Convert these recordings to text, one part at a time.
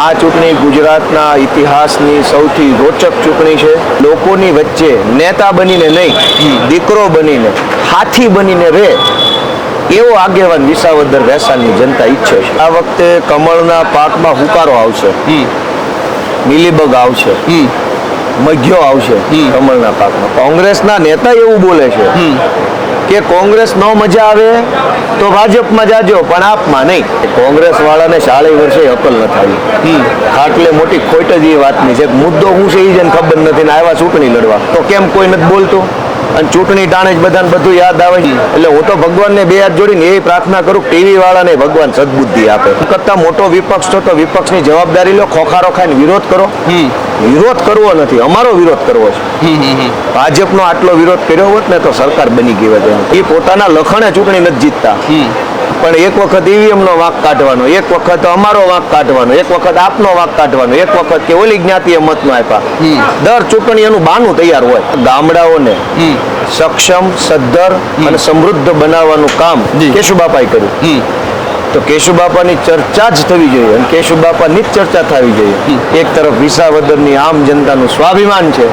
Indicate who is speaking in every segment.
Speaker 1: આ ચૂંટણી ગુજરાતના ઇતિહાસની સૌથી રોચક ચૂંટણી છે. લોકોની વચ્ચે નેતા બનીને નહીં દીકરો બનીને હાથી બનીને રહે એવો આગેવાન વિસાવદર વૈસાની જનતા ઈચ્છે છે. આ વખતે કમળના પાકમાં હુકારો આવશે. મિલીબગ આવશે. મધ્યો આવશે કમળના પાકમાં. કોંગ્રેસના નેતા એવું બોલે છે. કે કોંગ્રેસ ન મજા આવે તો ભાજપમાં જાજો પણ આપમાં નહીં. કોંગ્રેસ વાળાને ચાલીસ વર્ષે અકલ ન આવી ખાટલે મોટી ખોટ જ એ વાતની છે. મુદ્દો હું છે એ જ ખબર નથી ને આવ્યા ચૂંટણી લડવા. તો કેમ કોઈ નથી બોલતું? અને ચૂંટણી ટાણે જ બધાને બધું યાદ આવે. છે એટલે હું તો ભગવાનને બે હાથ જોડીને એ પ્રાર્થના કરું ટીવી વાળાને ભગવાન સદબુદ્ધિ આપે. કરતા મોટો વિપક્ષ છો તો વિપક્ષની જવાબદારી લો ખોખારો ખાઈને વિરોધ કરો. વિરોધ કરવો નથી અમારો વિરોધ કરવો છે. ભાજપનો આટલો વિરોધ કર્યો હોત ને તો સરકાર બની ગઈ હોત એ પોતાના લખણે ચૂંટણી નથી જીતતા. પણ એક વખત ઈવીએમનો વાંક કાઢવાનો એક વખત અમારો વાંક કાઢવાનો એક વખત આપનો વાંક કાઢવાનો એક વખત કે ઓલી જ્ઞાતિએ મત નો આપ્યા દર ચૂંટણી એનું બાનું તૈયાર હોય. ગામડાઓને સક્ષમ સદ્ધર અને સમૃદ્ધ બનાવવાનું કામ. કેશુબાપાએ કર્યું. તો કેશુબાપાની ચર્ચા જ થવી જોઈએ અને કેશુબાપાની જ ચર્ચા થવી જોઈએ. એક તરફ વિસાવદરની આમ જનતાનું સ્વાભિમાન છે.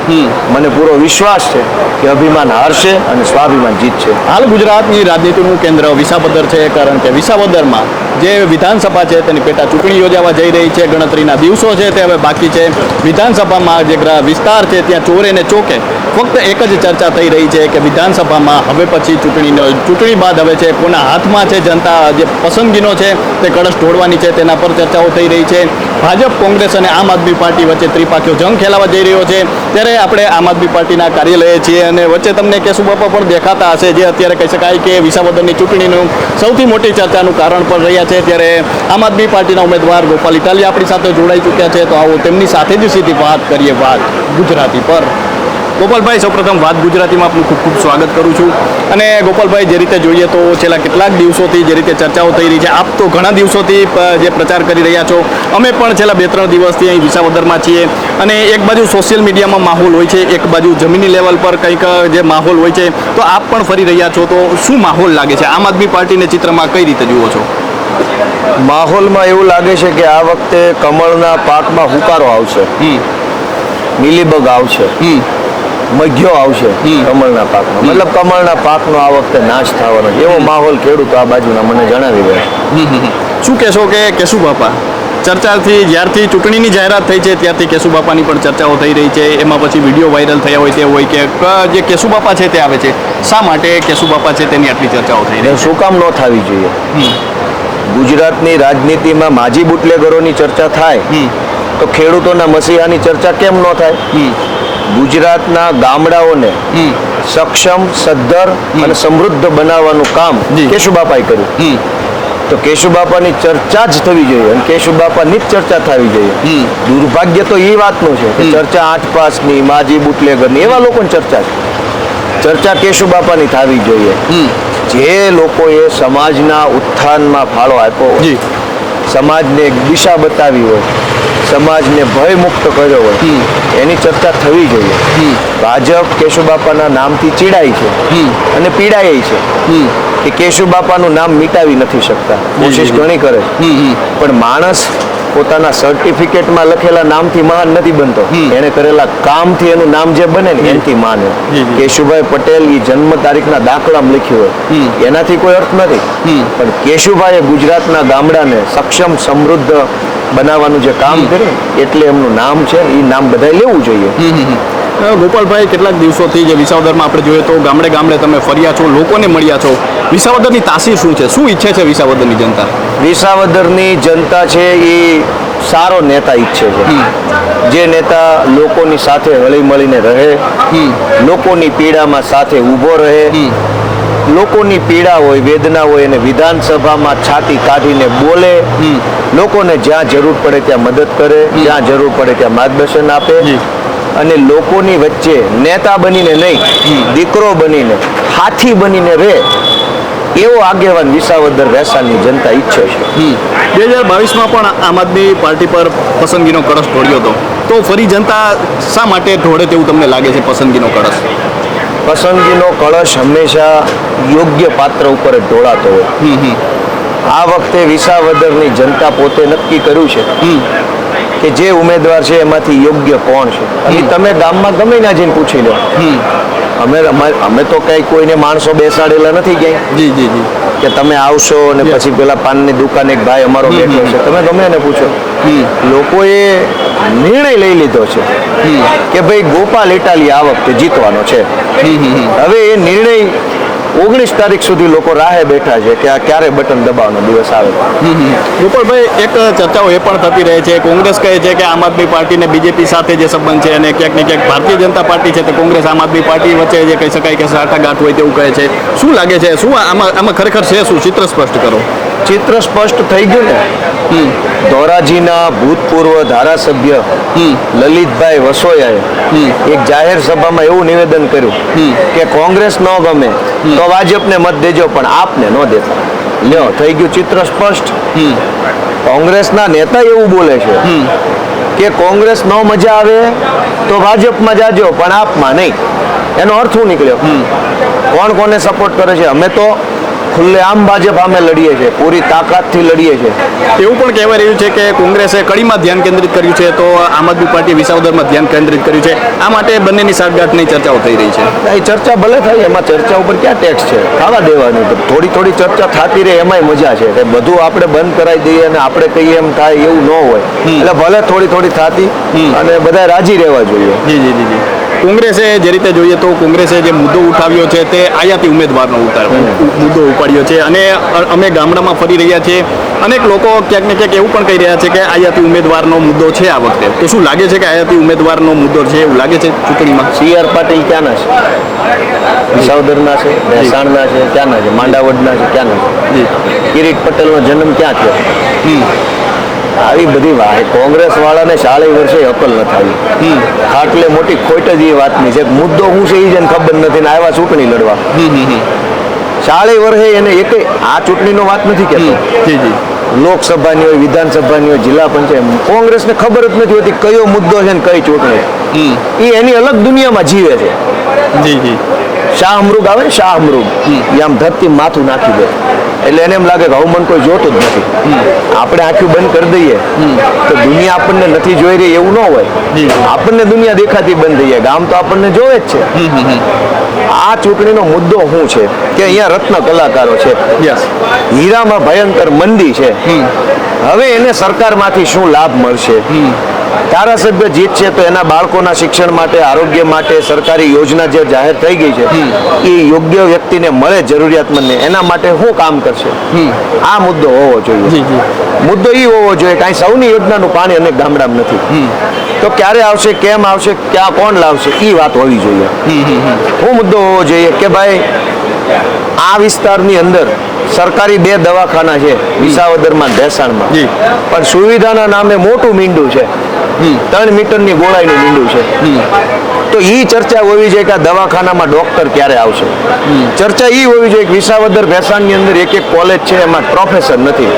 Speaker 1: મને પૂરો વિશ્વાસ છે કે અભિમાન હારશે અને સ્વાભિમાન જીતશે.
Speaker 2: હાલ ગુજરાતની રાજનીતિનું કેન્દ્ર વિસાવદર છે કારણ કે વિસાવદરમાં જે વિધાનસભા છે તેની પેટા ચૂંટણી યોજાવા જઈ રહી છે. ગણતરીના દિવસો છે તે હવે બાકી છે. વિધાનસભામાં જે વિસ્તાર છે ત્યાં ચોરે ને ચોકે ફક્ત એક જ ચર્ચા થઈ રહી છે કે વિધાનસભામાં હવે પછી ચૂંટણીનો ચૂંટણી બાદ હવે છે કોના હાથમાં છે જનતા જે પસંદગીનો છે, તે કળશ ઢોળવાની છે, તેના પર ચર્ચાઓ થઈ રહી છે. ભાજપ, કોંગ્રેસ અને આમ આદમી પાર્ટી વચ્ચે ત્રિપાખીઓ જંગ ખેલાવા જઈ રહ્યો છે. ત્યારે આપણે આમ આદમી પાર્ટીના કાર્યાલયે છીએ અને વચ્ચે તમને કેશુબાપા પણ દેખાતા હશે, જે અત્યારે કહી શકાય કે વિસાવદરની ચૂંટણીનું સૌથી મોટી ચર્ચાનું કારણ પણ રહ્યા છે. ત્યારે આમ આદમી પાર્ટીના ઉમેદવાર ગોપાલ ઇટાલી આપણી સાથે જોડાઈ ચૂક્યા છે. તો આવો તેમની સાથે જ સીધી વાત કરીએ વાત ગુજરાતી પર. ગોપાલભાઈ સૌપ્રથમ વાત ગુજરાતીમાં આપનું ખૂબ ખૂબ સ્વાગત કરું છું. અને ગોપાલભાઈ જે રીતે જોઈએ તો છેલ્લા કેટલાક દિવસોથી જે રીતે ચર્ચાઓ થઈ રહી છે આપ તો ઘણા દિવસોથી જે પ્રચાર કરી રહ્યા છો. અમે પણ છેલ્લા બે ત્રણ દિવસથી અહીં વિસાવદરમાં છીએ. અને એક બાજુ સોશિયલ મીડિયામાં માહોલ હોય છે એક બાજુ જમીની લેવલ પર કંઈક જે માહોલ હોય છે તો આપ પણ ફરી રહ્યા છો. તો શું માહોલ લાગે છે? આમ આદમી પાર્ટીને ચિત્રમાં કઈ રીતે જુઓ છો?
Speaker 1: માહોલમાં એવું લાગે છે કે આ વખતે કમળના પાકમાં હુકારો આવશે. મિલીબગ આવશે. મઘ્યો આવશે કમળના પાકનો. મતલબ કમળના પાકનો આ વખતે નાશ થવાનો એવો માહોલ ખેડૂતો આ બાજુના મને જણાવી રહ્યા
Speaker 2: શું કહેશો કે કેશુ બાપા? ચર્ચાથી જ્યારથી ચૂંટણીની જાહેરાત થઈ છે ત્યારથી કેશુ બાપાની પણ ચર્ચાઓ થઈ રહી છે. એમાં પછી વીડિયો વાયરલ થયા હોય તે હોય કે જે કેશુ બાપા છે તે આવે છે. શા માટે કેશુ બાપા છે તેની આટલી ચર્ચાઓ થઈ રહી
Speaker 1: શું કામ ન થવી જોઈએ? ગુજરાતની રાજનીતિમાં માજી બુટલેગરોની ચર્ચા થાય તો ખેડૂતોના મસીહાની ચર્ચા કેમ ન થાય? ગુજરાતના ગામડાઓને સક્ષમ સદ્ધર અને સમૃદ્ધ બનાવવાનું કામ. કેશુબાપાએ કર્યું. તો કેશુબાપાની ચર્ચા જ થવી જોઈએ અને કેશુબાપાની જ ચર્ચા થવી જોઈએ. દુર્ભાગ્ય તો એ વાતનું છે કે ચર્ચા આઠ પાસની માજી બુટલેગરની એવા લોકોની ચર્ચા છે. ચર્ચા કેશુબાપાની થવી જોઈએ. જે લોકોએ સમાજના ઉત્થાનમાં ફાળો આપ્યો સમાજને એક દિશા બતાવી હોય સમાજને ભયમુક્ત કર્યો હોય એની ચર્ચા થવી જોઈએ. ભાજપ કેશુબાપાના નામથી ચીડાય છે અને પીડાય છે કે કેશુબાપાનું નામ મિટાવી નથી શકતા. કોશિશ ઘણી કરે પણ માણસ પોતાના સર્ટિફિકેટમાં લખેલા નામથી મહાન નથી બનતો. એને કરેલા કામથી એનું નામ જે બને ને એનાથી માન. કેશુભાઈ પટેલ એ જન્મ તારીખના દાખલામાં લખ્યું હોય. એનાથી કોઈ અર્થ નથી. પણ કેશુભાઈએ ગુજરાતના ગામડાને સક્ષમ સમૃદ્ધ બનાવવાનું જે કામ કરે એટલે એમનું નામ છે એ નામ બધાએ લેવું જોઈએ.
Speaker 2: ગોપાલભાઈ કેટલાક દિવસોથી જે વિસાવદરમાં આપણે જોઈએ તો ગામડે ગામડે તમે ફર્યા છો લોકોને મળ્યા છો. વિસાવદરની તાસીર શું છે? શું ઈચ્છે છે વિસાવદરની જનતા?
Speaker 1: વિસાવદરની જનતા છે એ સારો નેતા ઈચ્છે છે. જે નેતા લોકોની સાથે હળી મળીને રહે લોકોની પીડામાં સાથે ઊભો રહે લોકોની પીડા હોય વેદના હોય એને વિધાનસભામાં છાતી કાઢીને બોલે. લોકોને જ્યાં જરૂર પડે ત્યાં મદદ કરે જ્યાં જરૂર પડે ત્યાં માર્ગદર્શન આપે. અને લોકોની વચ્ચે નેતા બનીને નહીં દીકરો બનીને હાથી બનીને રહે એવો આગેવાન વિસાવદર વૈસાની જનતા ઈચ્છે છે.
Speaker 2: બે હજાર બાવીસમાં પણ આમ આદમી પાર્ટી પર પસંદગીનો કળશ ઢોળ્યો હતો. તો ફરી જનતા શા માટે ઢોળે તેવું તમને લાગે છે પસંદગીનો કળશ?
Speaker 1: પસંદગીનો કળશ હંમેશા યોગ્ય પાત્ર ઉપર ઢોળાતો હોય. આ વખતે વિસાવદરની જનતા પોતે નક્કી કર્યું છે કે જે ઉમેદવાર છે એમાંથી યોગ્ય કોણ છે. અને તમે ગામમાં ગમે ના જઈને પૂછી લો. અમે અમા- અમે તો કઈ કોઈને માણસો બેસાડેલા નથી ક્યાંય.
Speaker 2: જી જી જી.
Speaker 1: કે તમે આવશો અને પછી પેલા પાનની દુકાન એક ભાઈ અમારો બેઠો છે. તમે ગમે એને પૂછો. લોકોએ નિર્ણય લઈ લીધો છે કે ભાઈ ગોપાલ ઇટાલી આ વખતે જીતવાનો છે. હવે એ નિર્ણય ઓગણીસ તારીખ સુધી લોકો રાહે બેઠા છે કે આ ક્યારે બટન દબાવવાનો દિવસ આવે.
Speaker 2: ગોપાલભાઈ એક ચર્ચાઓ એ પણ થતી રહે છે. કોંગ્રેસ કહે છે કે આમ આદમી પાર્ટીને બીજેપી સાથે જે સંબંધ છે અને ક્યાંક ને ક્યાંક ભારતીય જનતા પાર્ટી છે, તો કોંગ્રેસ આમ આદમી પાર્ટી વચ્ચે જે કહી શકાય કે સાઠાગાંઠ હોય તેવું કહે છે. શું લાગે છે? શું આમાં આમાં ખરેખર છે શું? ચિત્ર સ્પષ્ટ કરો.
Speaker 1: ચિત્ર સ્પષ્ટ થઈ ગયું ને? ધોરાજીના ભૂતપૂર્વ ધારાસભ્ય લલિતભાઈ વસોયાએ એક જાહેર સભામાં એવું નિવેદન કર્યું કે કોંગ્રેસ ન ગમે તો ભાજપને મત દેજો પણ આપને ન દેતા. લ્યો થઈ ગયું ચિત્ર સ્પષ્ટ. કોંગ્રેસના નેતા એવું બોલે છે કે કોંગ્રેસ ન મજા આવે તો ભાજપમાં જાજો પણ આપમાં નહીં. એનો અર્થ શું નીકળ્યો. કોણ કોને સપોર્ટ કરે છે? અમે તો ખુલ્લે આમ ભાજપ અમે લડીએ છીએ પૂરી તાકાતથી લડીએ છીએ
Speaker 2: એવું પણ કહેવાય રહ્યું છે કે કોંગ્રેસે કડીમાં ધ્યાન કેન્દ્રિત કર્યું છે તો આમ આદમી પાર્ટી વિસાવદરમાં ધ્યાન કેન્દ્રિત કર્યું છે. આ માટે બંનેની સાઠગાંઠની ચર્ચાઓ થઈ રહી છે.
Speaker 1: એ ચર્ચા ભલે થાય એમાં ચર્ચા ઉપર ક્યાં ટેક્સ છે? ખાવા દેવાનું થોડી થોડી ચર્ચા થતી રહે એમાંય મજા છે. કે બધું આપણે બંધ કરાવી દઈએ અને આપણે કહીએ એમ થાય એવું ન હોય. એટલે ભલે થોડી થોડી થતી અને બધા રાજી રહેવા જોઈએ.
Speaker 2: જી જી જી જી. કોંગ્રેસે જે રીતે જોઈએ તો કોંગ્રેસે જે મુદ્દો ઉઠાવ્યો છે તે આયાતી ઉમેદવારનો મુદ્દો ઉપાડ્યો છે. અને અમે ગામડામાં ફરી રહ્યા છીએ. અનેક લોકો ક્યાંક ને ક્યાંક એવું પણ કહી રહ્યા છે કે આયાતી ઉમેદવારનો મુદ્દો છે આ વખતે. તો શું લાગે છે કે આયાતી ઉમેદવારનો મુદ્દો છે એવું લાગે છે ચૂંટણીમાં?
Speaker 1: સી આર પાટીલ ક્યાંના છે? વિસાવદરના છે મહેસાણના છે ક્યાંના છે? માંડાવડના છે ક્યાંના છે? કિરીટ પટેલનો જન્મ ક્યાં થયો? આવી બધી વાત કોંગ્રેસ વાળાને ચાલીસ વર્ષે અકલ ન આવી ખાટલે મોટી ખોટ જ એ વાતની છે. મુદ્દો હું છે એ જ ખબર નથી ને આવ્યા ચૂંટણી લડવા. ચાલીસ વર્ષે એને એક આ ચૂંટણીનો વાત નથી કહેતો. લોકસભાની હોય વિધાનસભાની હોય જિલ્લા પંચાયત કોંગ્રેસને ખબર જ નથી હોતી કયો મુદ્દો છે ને કઈ ચૂંટણી. એ એની અલગ દુનિયામાં જીવે છે.
Speaker 2: જી જી.
Speaker 1: શાહ અમૃગ આવે ને શાહ અમૃગ. એ આમ ધરતી માથું નાખી દે. એટલે એને એમ લાગે કે હવે મને કોઈ જોતું જ નથી. આપણે આંખું બંધ કરી દઈએ. તો દુનિયા આપણને નથી જોઈ રહી એવું ન હોય. આપણને દુનિયા દેખાતી બંધ થઈ જાય. ગામ તો આપણને જોવે જ છે. આ ચૂંટણીનો મુદ્દો શું છે? કે અહીંયા રત્ન કલાકારો છે. હીરામાં ભયંકર મંદી છે. હવે એને સરકારમાંથી શું લાભ મળશે? ધારાસભ્ય જીતશે તો એના બાળકોના શિક્ષણ માટે આરોગ્ય માટે સરકારી યોજના જે જાહેર થઈ ગઈ છે એ યોગ્ય વ્યક્તિને મળે જરૂરિયાતમંદને એના માટે શું કામ કરશે? આ મુદ્દો હોવો જોઈએ. મુદ્દો એ હોવો જોઈએ કાંઈ સૌની યોજનાનું પાણી અનેક ગામડામાં નથી. તો ક્યારે આવશે કેમ આવશે ક્યાં કોણ લાવશે એ વાત હોવી જોઈએ. હું મુદ્દો હોવો જોઈએ કે ભાઈ આ વિસ્તારની અંદર સરકારી બે દવાખાના છે વિસાવદરમાં ભેસાણમાં. પણ સુવિધાના નામે મોટું મીંડું છે. ત્રણ મીટરની ગોળાઈનું મીંડું છે. તો એ ચર્ચા હોવી જોઈએ કે આ દવાખાનામાં ડોક્ટર ક્યારે આવશે? ચર્ચા એ હોવી જોઈએ કે વિસાવદર ભેસાણની અંદર એક એક કોલેજ છે એમાં પ્રોફેસર નથી.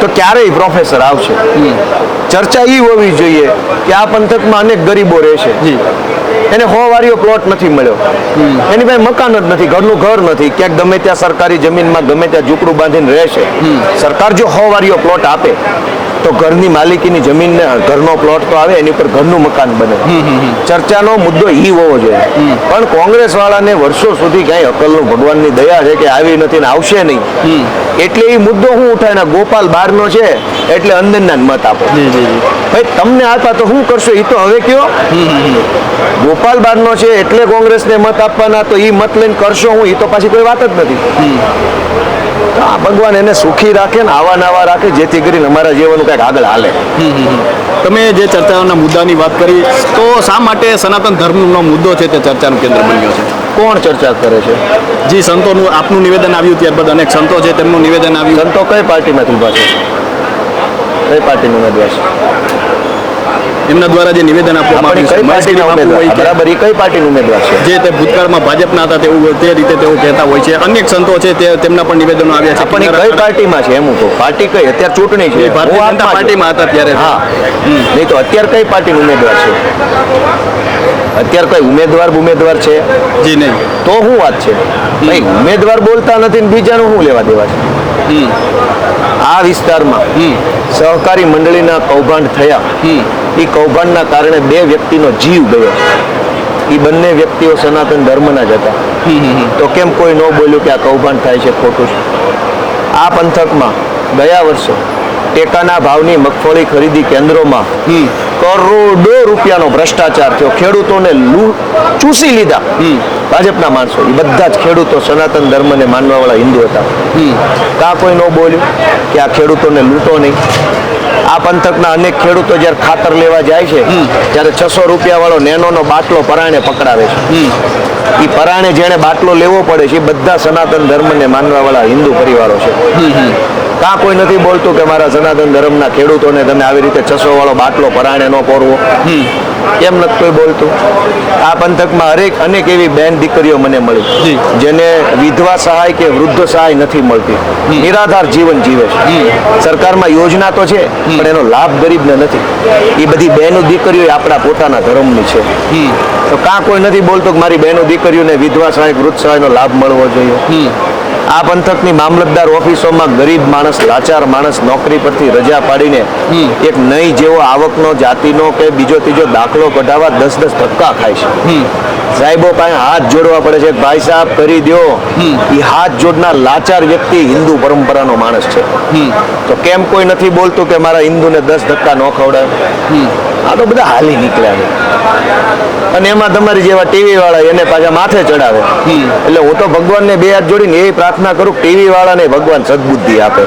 Speaker 1: તો ક્યારેય પ્રોફેસર આવશે? ચર્ચા એ હોવી જોઈએ કે આ પંથકમાં અનેક ગરીબો રહેશે. એને હો વારીઓ પ્લોટ નથી મળ્યો. એની પાસે મકાન જ નથી ઘરનું ઘર નથી. ક્યાંક ગમે ત્યાં સરકારી જમીનમાં ગમે ત્યાં ઝૂંપડું બાંધીને રહેશે. સરકાર જો હો વારીઓ પ્લોટ આપે તો ઘરની માલિકીની જમીન ઘરનો પ્લોટ તો આવે એની ઉપર ઘરનું મકાન બને. ચર્ચાનો મુદ્દો ઈ હોવો જોઈએ. પણ કોંગ્રેસ વાળાને વર્ષો સુધી ક્યાંય અકલનું ભગવાનની દયા છે કે આવી નથી ને આવશે નહીં. એટલે એ મુદ્દો હું ઉઠાય ને ગોપાલ બારનો છે એટલે અંદરના મત આપો. ભાઈ તમને આપતા તો શું કરશો? એ તો હવે કયો? ગોપાલ બારનો છે એટલે કોંગ્રેસને મત આપવાના તો એ મત લઈને કરશો હું? એ તો પાછી કોઈ વાત જ નથી. તો આ ભગવાન એને સુખી રાખે ને આવા નાવા રાખે જેથી કરીને અમારા જીવનનું કંઈક આગળ હાલે.
Speaker 2: તમે જે ચર્ચાઓના મુદ્દાની વાત કરી તો શા માટે સનાતન ધર્મનો મુદ્દો છે તે ચર્ચાનું કેન્દ્ર બન્યો છે?
Speaker 1: કોણ ચર્ચા કરે છે?
Speaker 2: જી સંતોનું આપનું નિવેદન આવ્યું ત્યારબાદ અનેક સંતો છે તેમનું નિવેદન આવ્યું.
Speaker 1: સંતો કઈ પાર્ટીમાંથી ઊભા છે? કઈ પાર્ટીનું ઉમેદવાર છે?
Speaker 2: એમના દ્વારા જે નિવેદન આપવામાં આવ્યું છે
Speaker 1: કઈ પાર્ટીના ઉમેદવાર
Speaker 2: કે
Speaker 1: બરાબર એ કઈ પાર્ટીનું ઉમેદવાર છે?
Speaker 2: જે તે ભૂતકાળમાં ભાજપના હતા તેવું તે રીતે તેઓ કહેતા હોય છે. અનેક સંતો છે તે તેમના પણ નિવેદનો આવ્યા છે.
Speaker 1: પણ કઈ પાર્ટીમાં છે એમ તો? પાર્ટી કઈ? અત્યારે ચૂંટણી છે.
Speaker 2: ભારતીય જનતા પાર્ટીમાં હતા ત્યારે.
Speaker 1: હા. નહીં તો અત્યારે કઈ પાર્ટીનો ઉમેદવાર છે? અત્યારે કઈ ઉમેદવાર ઉમેદવાર છે?
Speaker 2: જી નહીં.
Speaker 1: તો શું વાત છે. નહીં ઉમેદવાર બોલતા નથી ને બીજાનું શું લેવા દેવા છે. આ વિસ્તારમાં. સહકારી મંડળીના કૌભાંડ થયા. એ કૌભાંડના કારણે બે વ્યક્તિનો જીવ ગયો. એ બંને વ્યક્તિઓ સનાતન ધર્મના જ હતા. તો કેમ કોઈ ન બોલ્યું કે આ કૌભાંડ થાય છે ખોટું છે? આ પંથકમાં ગયા વર્ષે ટેકાના ભાવની મગફળી ખરીદી કેન્દ્રોમાં. કરોડો રૂપિયાનો ભ્રષ્ટાચાર થયો. ખેડૂતોને લૂ ચૂસી લીધા. ભાજપના માણસો. એ બધા જ ખેડૂતો સનાતન ધર્મને માનવાવાળા હિન્દુ હતા. કા કોઈ ન બોલ્યું કે આ ખેડૂતોને લૂંટો નહીં? આ પંથકના અનેક ખેડૂતો જ્યારે ખાતર લેવા જાય છે ત્યારે છસો રૂપિયા વાળો નેનોનો બાટલો પરાણે પકડાવે છે. એ પરાણે જેણે બાટલો લેવો પડે છે એ બધા સનાતન ધર્મને માનવાવાળા હિન્દુ પરિવારો છે. કાં કોઈ નથી બોલતું કે મારા સનાતન ધર્મના ખેડૂતોને તમે આવી રીતે છસો વાળો બાટલો પરાણે ન પોરવો? કેમ નથી કોઈ બોલતું? આ પંથકમાં હરેક અનેક એવી બેન દીકરીઓ મને મળી. જેને વિધવા સહાય કે વૃદ્ધ સહાય નથી મળતી. નિરાધાર જીવન જીવે છે. સરકારમાં યોજના તો છે પણ એનો લાભ ગરીબને નથી. એ બધી બહેનો દીકરીઓ આપણા પોતાના ધર્મની છે. તો કાં કોઈ નથી બોલતું કે મારી બહેનો દીકરીઓને વિધવા સહાય વૃદ્ધ સહાયનો લાભ મળવો જોઈએ? આ પંથકની મામલતદાર ઓફિસોમાં ગરીબ માણસ લાચાર માણસ નોકરી પરથી રજા પાડીને એક નહીં જેવો આવકનો જાતિનો કે બીજો ત્રીજો દાખલો કઢાવવા દસ દસ ધક્કા ખાય છે. સાહેબો પાસે હાથ જોડવા પડે છે ભાઈ સાહેબ કરી દો એ હાથ જોડનાર લાચાર વ્યક્તિ હિન્દુ પરંપરાનો માણસ છે. તો કેમ કોઈ નથી બોલતું કે મારા હિન્દુને દસ ધક્કા ન ખવડાવે? આ તો બધા હાલી નીકળ્યા છે. અને એમાં તમારી જેવા ટીવી વાળા એને પાછા માથે ચડાવે. એટલે હું તો ભગવાનને બે હાથ જોડીને એ પ્રાર્થના કરું ટીવી વાળાને ભગવાન સદબુદ્ધિ આપે.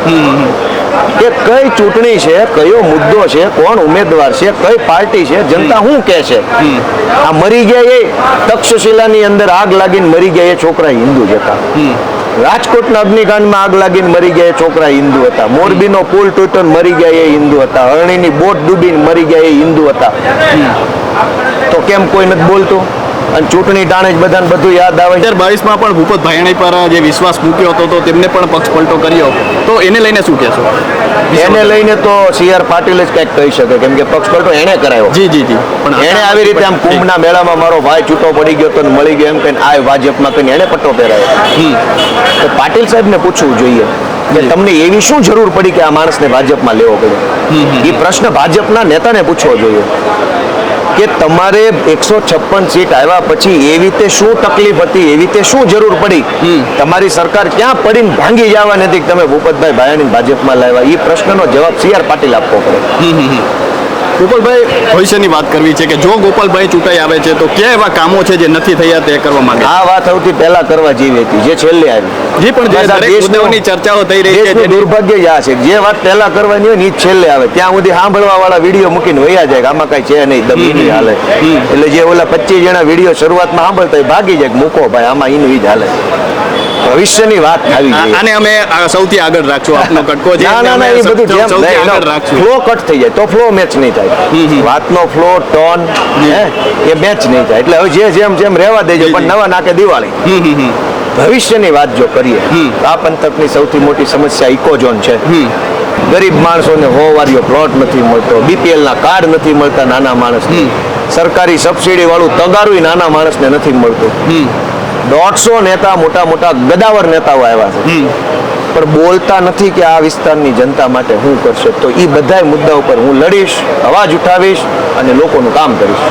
Speaker 1: કે કઈ ચૂંટણી છે કયો મુદ્દો છે કોણ ઉમેદવાર છે કઈ પાર્ટી છે જનતા શું કહે છે? આ મરી ગયા એ તક્ષશિલાની અંદર આગ લાગીને મરી ગયા એ છોકરા હિન્દુ જ હતા. રાજકોટના અગ્નિકાંડમાં આગ લાગીને મરી ગયા એ છોકરા હિન્દુ હતા. મોરબીનો પુલ તૂટીને મરી ગયા એ હિન્દુ હતા. અરણીની બોટ ડૂબીને મરી ગયા એ હિન્દુ હતા. તો કેમ કોઈ નથી બોલતું? અને ચૂંટણી ટાણે જ બધાને બધું યાદ આવે.
Speaker 2: બે બાવીસમાં પણ ભૂપત ભાયણી પર જે વિશ્વાસ મૂક્યો હતો તો તેમને પણ પક્ષ પલટો કર્યો. તો એને લઈને શું કહેશો?
Speaker 1: એને લઈને તો સી આર પાટીલ જ કંઈક કહી શકે કેમ કે પક્ષ પલટો એણે કરાયો.
Speaker 2: જી જી જી. પણ
Speaker 1: એણે આવી રીતે આમ કુંભના મેળામાં મારો ભાઈ છૂટો પડી ગયો તો મળી ગયો એમ કહીને આ ભાજપમાં કહીને એણે પટ્ટો પહેરાયો. તો પાટીલ સાહેબને પૂછવું જોઈએ કે તમને એવી શું જરૂર પડી કે આ માણસને ભાજપમાં લેવો પડ્યો એ પ્રશ્ન ભાજપના નેતાને પૂછવો જોઈએ. કે તમારે એકસો છપ્પન સીટ આવ્યા પછી એવી રીતે શું તકલીફ હતી એવી રીતે શું જરૂર પડી? તમારી સરકાર ક્યાં પડીને ભાંગી જવા નથી તમે ભૂપતભાઈ ભાયાણી ભાજપમાં લાવ્યા? એ પ્રશ્નનો જવાબ સી આર પાટીલ આપવો પડે.
Speaker 2: ગોપાલભાઈ ભવિષ્યની વાત કરવી છે કે જો ગોપાલભાઈ ચૂંટાઈ આવે છે તો કયા એવા કામો છે જે નથી થયા તે કરવા માંગે?
Speaker 1: આ વાત સૌથી પહેલા કરવા જેવી હતી જે છેલ્લે આવી.
Speaker 2: જી પણ દરેક મુદ્દાઓની ચર્ચાઓ થઈ રહી છે
Speaker 1: દુર્ભાગ્ય જ આ છે જે વાત પહેલા કરવાની હોય ને એ છેલ્લે આવે. ત્યાં સુધી સાંભળવા વાળા વીડિયો મૂકીને વયા જાય આમાં કઈ છે નહીં દમી હાલે. એટલે જે ઓલા પચીસ જણા વીડિયો શરૂઆતમાં સાંભળતા હોય ભાગી જાય મૂકો ભાઈ આમાં એનું જ હાલે. ભવિષ્યની વાત થવી જોઈએ
Speaker 2: આને અમે સૌથી આગળ રાખશું આપનો કટકો છે
Speaker 1: ના ના ના એ બધું જેમ ફ્લો કટ થઈ જાય તો ફ્લો મેચ નહીં થાય. વાતનો ફ્લો ટોન એ મેચ નહીં થાય. એટલે હવે જે જેમ જેમ રહેવા દેજો પણ નવા નાકે દિવાળી. ભવિષ્યની વાત જો કરીએ આ પંથકની સૌથી મોટી સમસ્યા ઇકોઝોન છે. ગરીબ માણસોને હોવારીઓ પ્લોટ નથી મળતો બીપીએલ ના કાર્ડ નથી મળતા નાના માણસને. સરકારી સબસિડી વાળું તગારું નાના માણસને નથી મળતું. દોઢસો નેતા મોટા મોટા ગદાવર નેતાઓ આવ્યા છે. પણ બોલતા નથી કે આ વિસ્તારની જનતા માટે શું કરશે. તો એ બધા મુદ્દા ઉપર હું લડીશ અવાજ ઉઠાવીશ અને લોકોનું કામ કરીશ.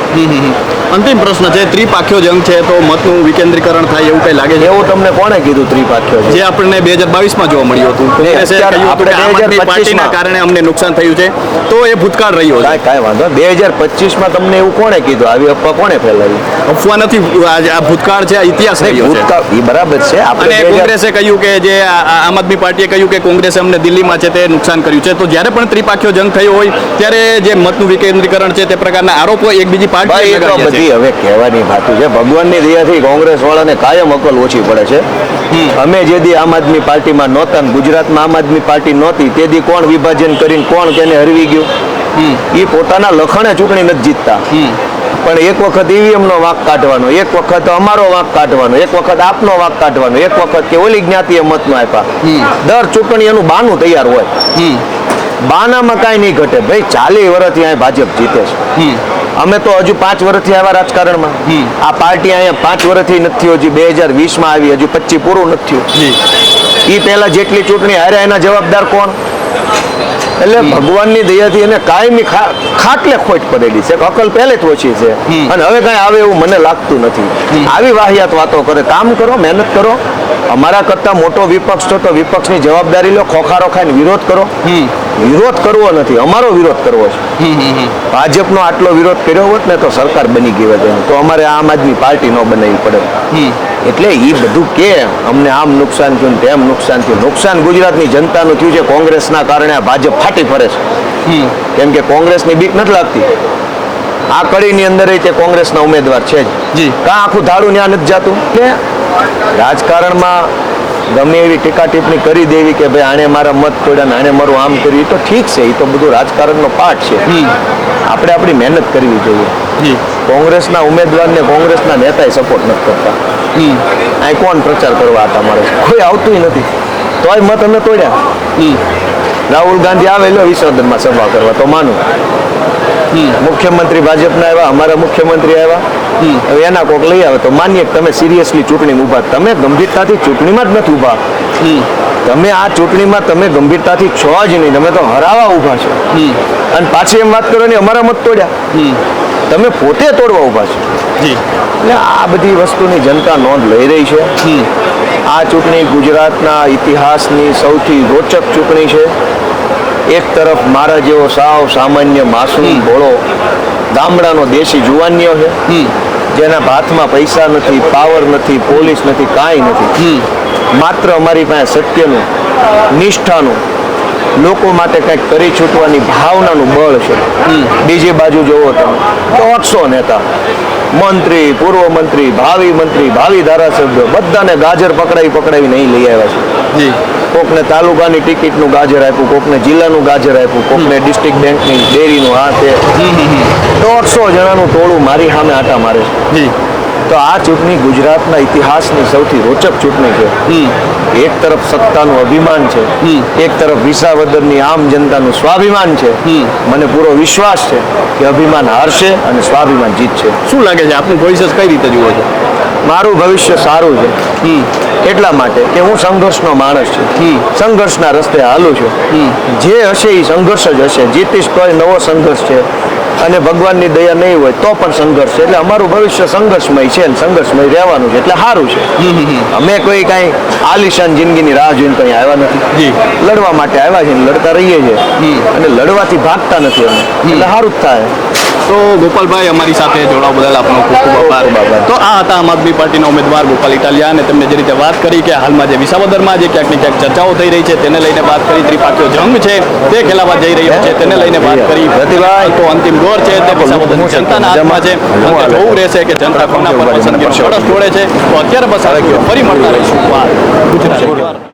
Speaker 2: અંતિમ પ્રશ્ન છે ત્રિપાખ્યો જંગ છે તો મતનું વિકેન્દ્રીકરણ થાય એવું કઈ લાગે છે?
Speaker 1: એવું તમને કોણે કીધું ત્રિપાખ્યો
Speaker 2: જે આપણને બે હજાર બાવીસમાં જોવા મળ્યું હતું. પાર્ટીના કારણે અમને નુકસાન થયું છે. તો એ ભૂતકાળ રહ્યો છે.
Speaker 1: કાંઈ વાંધો બે હજાર પચીસમાં તમને એવું કોણે કીધું? આવી અફવા કોણે ફેલાવી?
Speaker 2: અફવા નથી આ ભૂતકાળ છે આ ઇતિહાસ
Speaker 1: એ બરાબર છે. આપણે
Speaker 2: કોંગ્રેસે કહ્યું કે જે આમ આદમી પાર્ટીએ કહ્યું કે કોંગ્રેસે અમને દિલ્હીમાં છે તે નુકસાન કર્યું છે. તો જ્યારે પણ ત્રિપાખીઓ જંગ થયો હોય ત્યારે જે મતનું વિકેન્દ્રીકરણ છે તે પ્રકારના આરોપો એક બીજી પાર્ટી
Speaker 1: બધી હવે કહેવાની વાતું છે. ભગવાનની દયાથી કોંગ્રેસ વાળાને કાયમ અકલ ઓછી પડે છે. અમે જે દી આમ આદમી પાર્ટીમાં નહોતા ગુજરાતમાં આમ આદમી પાર્ટી નહોતી તે દી કોણ વિભાજન કરીને કોણ કેને હરવી ગયું? એ પોતાના લખણે ચૂંટણી નથી જીતતા. પણ એક વખત ઈવીએમનો વાંક કાઢવાનો એક વખત અમારો વાંક કાઢવાનો એક વખત આપનો વાંક કાઢવાનો એક વખત કે ઓલી જ્ઞાતિએ મતનો આપ્યા. દર ચૂંટણી એનું બાનું તૈયાર હોય. બાનામાં કાંઈ નહીં ઘટે. ભાઈ ચાલી વર્ષથી અહીંયા ભાજપ જીતે છે. અમે તો હજુ પાંચ વર્ષથી આવ્યા રાજકારણમાં. આ પાર્ટી અહીંયા પાંચ વર્ષથી નથી હજી બે હજાર વીસમાં આવી હજુ પચીસ પૂરું નથી એ પહેલા જેટલી ચૂંટણી હાર્યા એના જવાબદાર કોણ? એટલે ભગવાનની દયાથી એને કાયમી ખાટલે ખોટ પડેલી છે. અકલ પહેલેથી ઓછી છે. અને હવે કાંઈ આવે એવું મને લાગતું નથી. આવી વાહિયાત વાતો કરે. કામ કરો મહેનત કરો. અમારા કરતા મોટો વિપક્ષ છો તો વિપક્ષની જવાબદારી લો ખોખારો ખાઈને વિરોધ કરો. વિરોધ કરવો નથી. અમારો વિરોધ કરવો છે. ભાજપનો આટલો વિરોધ કર્યો હોત ને તો સરકાર બની ગઈ હોત તો અમારે આમ આદમી પાર્ટી ન બનાવવી પડે એટલે એ બધું કે અમને આમ નુકસાન થયું ને તેમ નુકસાન થયું. નુકસાન ગુજરાતની જનતાનું થયું છે કોંગ્રેસના કારણે આ ભાજપ ફાટી ફરે છે. કેમ કે કોંગ્રેસની બીક નથી લાગતી. આ કડીની અંદર તે કોંગ્રેસના ઉમેદવાર છે જ. કાં આખું ધાડું ત્યાં નથી જાતું? એટલે રાજકારણમાં ગમે એવી ટીકા ટિપ્પણી કરી દેવી કે ભાઈ આણે મારા મત તોડ્યા ને આણે મારું આમ કર્યું એ તો ઠીક છે એ તો બધું રાજકારણનો પાઠ છે. આપણે આપણી મહેનત કરવી જોઈએ.
Speaker 2: જી.
Speaker 1: કોંગ્રેસના ઉમેદવારને કોંગ્રેસના નેતાએ સપોર્ટ નથી કરતા. અહીં કોણ પ્રચાર કરવા હતા મારે? કોઈ આવતું નથી. તોય મત અમે તોડ્યા. રાહુલ ગાંધી આવેલો વિસર્જનમાં સભા કરવા તો માનું. મુખ્યમંત્રી ભાજપના આવ્યા અમારા મુખ્યમંત્રી આવ્યા. હવે એના કોક લઈ આવે તો માનીએ કે તમે સિરિયસલી ચૂંટણી ઊભા. તમે ગંભીરતાથી ચૂંટણીમાં જ નથી ઊભા.
Speaker 2: હમ.
Speaker 1: તમે આ ચૂંટણીમાં તમે ગંભીરતાથી છો જ નહીં. તમે તો હરાવા ઊભા છો. અને પાછી એમ વાત કરો ને અમારા મત તોડ્યા. તમે પોતે તોડવા ઊભા છો. એટલે આ બધી વસ્તુની જનતા નોંધ લઈ રહી છે. આ ચૂંટણી ગુજરાતના ઇતિહાસની સૌથી રોચક ચૂંટણી છે. એક તરફ મારા જેવો સાવ સામાન્ય માસૂમ ભોળો ગામડાનો દેશી જુવાનીઓ છે. જેના હાથમાં પૈસા નથી પાવર નથી પોલીસ નથી કાંઈ નથી. માત્ર અમારી પાસે સત્યનું નિષ્ઠાનું લોકો માટે કંઈક કરી છૂટવાની ભાવનાનું બળ છે. બીજી બાજુ જોવો તમે દોઢસો નેતા મંત્રી પૂર્વ મંત્રી ભાવિ મંત્રી ભાવિ ધારાસભ્યો બધાને ગાજર પકડાવી પકડાવી નહીં લઈ આવ્યા છે.
Speaker 2: જી.
Speaker 1: કોકને તાલુકાની ટિકિટનું ગાજર આપ્યું કોકને જિલ્લાનું ગાજર આપ્યું કોકને ડિસ્ટ્રિક્ટ બેંકની ડેરીનું આ તે. દોઢસો જણાનું ટોળું મારી સામે આટા મારે છે. તો આ ચૂંટણી ગુજરાતના ઇતિહાસની સૌથી રોચક ચૂંટણી છે. એક તરફ સત્તાનું અભિમાન છે. એક તરફ વિસાવદરની આમ જનતાનું સ્વાભિમાન છે. મને પૂરો વિશ્વાસ છે કે અભિમાન હારશે અને સ્વાભિમાન જીતશે.
Speaker 2: શું લાગે છે? આપનું ભવિષ્ય કઈ રીતે જુઓ છો?
Speaker 1: મારું ભવિષ્ય સારું છે. એટલા માટે કે હું સંઘર્ષનો માણસ છું. સંઘર્ષના રસ્તે હાલું છું. જે હશે એ સંઘર્ષ જ હશે. જીતીશ તોય નવો સંઘર્ષ છે. અને ભગવાનની દયા નહીં હોય તો પણ સંઘર્ષ છે. એટલે અમારું ભવિષ્ય સંઘર્ષમય છે અને સંઘર્ષમય રહેવાનું છે. એટલે સારું છે. અમે કોઈ કાંઈ આલિશાન જિંદગીની રાહ જોઈને કંઈ આવ્યા નથી.
Speaker 2: જી.
Speaker 1: લડવા માટે આવ્યા છે લડતા રહીએ છીએ. અને લડવાથી ભાગતા નથી અમે. એટલે સારું જ થાય.
Speaker 2: તો ગોપાલભાઈ અમારી સાથે જોડાવા બદલ આપનો ખૂબ ખૂબ આભાર. તો આ હતા આમ આદમી પાર્ટીના ઉમેદવાર ગોપાલ ઇટાલિયા અને તેમને જે રીતે વાત કરી કે હાલમાં જે વિસાવદરમાં જે ક્યાંક ને ક્યાંક ચર્ચાઓ થઈ રહી છે તેને લઈને વાત કરી ત્રિપાઠીઓ જંગ છે તે ખેલાવા જઈ રહ્યો છે તેને લઈને વાત કરી.
Speaker 1: પ્રતિભાઈ.
Speaker 2: તો અંતિમ દોર છે તે વિસાવદર જનતાના હાથમાં છે. અંતે જોવું રહેશે કે જનતા કોના પર પસંદગીનો છોડે છે. તો અત્યારે બસ આ ફરી મળતા રહીશું. વાત.